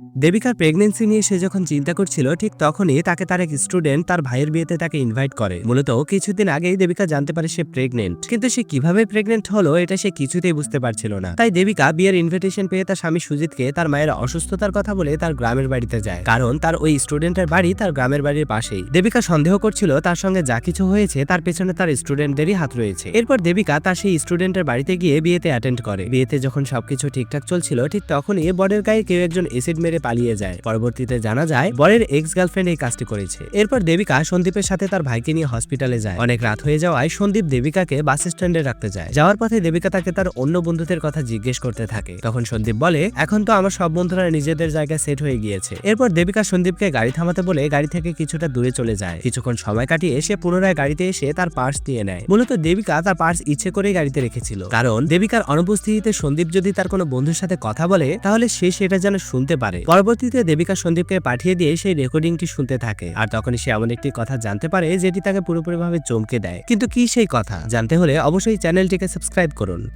দেবিকার pregnancy নিয়ে সে যখন চিন্তা করছিল, ঠিক তখনই তাকে তার এক স্টুডেন্ট তার ভাইয়ের বিয়েতে তাকে ইনভাইট করে। মূলত কিছুদিন আগেই দেবিকা জানতে পারে সে প্রেগনেন্ট কিন্তু সে কীভাবে প্রেগনেন্ট হলো, এটা সে কিছুতেই বুঝতে পারছিল না। তাই দেবিকা বিয়ের ইনভিটেশন পেয়ে তার স্বামী সুজিতকে তার মায়ের অসুস্থতার কথা বলে তার গ্রামের বাড়িতে যায়। কারণ তার ওই স্টুডেন্টের বাড়ি তার গ্রামের বাড়ির পাশেই। দেবিকা সন্দেহ করছিল, তার সঙ্গে যা কিছু হয়েছে তার পেছনে তার স্টুডেন্টদেরই হাত রয়েছে। এরপর দেবিকা তার সেই স্টুডেন্টের বাড়িতে গিয়ে বিয়েতে অ্যাটেন্ড করে। বিয়েতে যখন সবকিছু ঠিকঠাক চলছিল, ঠিক তখনই বরের গায়ে কেউ একজন এসিড মেরে পালিয়ে যায়। পরবর্তীতে জানা যায়, বরের এক্স গার্লফ্রেন্ড এই কাজটি করেছে। এরপর দেবিকা সন্দীপের সাথে তার ভাইকে নিয়ে হসপিটালে যায়। অনেক রাত হয়ে যাওয়ায় সন্দীপ দেবিকাকে বাস স্ট্যান্ডে রাখতে যায়। যাওয়ার পথে দেবিকা তাকে তার অন্য বন্ধুদের কথা জিজ্ঞেস করতে থাকে। তখন সন্দীপ বলে, এখন তো আমার সব বন্ধুরা নিজেদের জায়গায় সেট হয়ে গিয়েছে। এরপর দেবিকা সন্দীপকে গাড়ি থামাতে বলে গাড়ি থেকে কিছুটা দূরে চলে যায়। কিছুক্ষণ সময় কাটিয়ে সে পুনরায় গাড়িতে এসে তার পার্স দিয়ে নেয়। মূলত দেবিকা তার পার্স ইচ্ছে করেই গাড়িতে রেখেছিল। কারণ দেবিকার অনুপস্থিতিতে সন্দীপ যদি তার কোনো বন্ধুর সাথে কথা বলে, তাহলে সে সেটা যেন শুনতে পারে। পরবর্তীতে দেবিকা সন্দীপকে পাঠিয়ে দিয়ে সেই রেকর্ডিংটি শুনতে থাকে। আর তখন সে এমন একটি কথা জানতে পারে যেটি তাকে পুরোপুরিভাবে চমকে দেয়। কিন্তু কি সেই কথা? জানতে হলে অবশ্যই চ্যানেলটিকে সাবস্ক্রাইব করুন।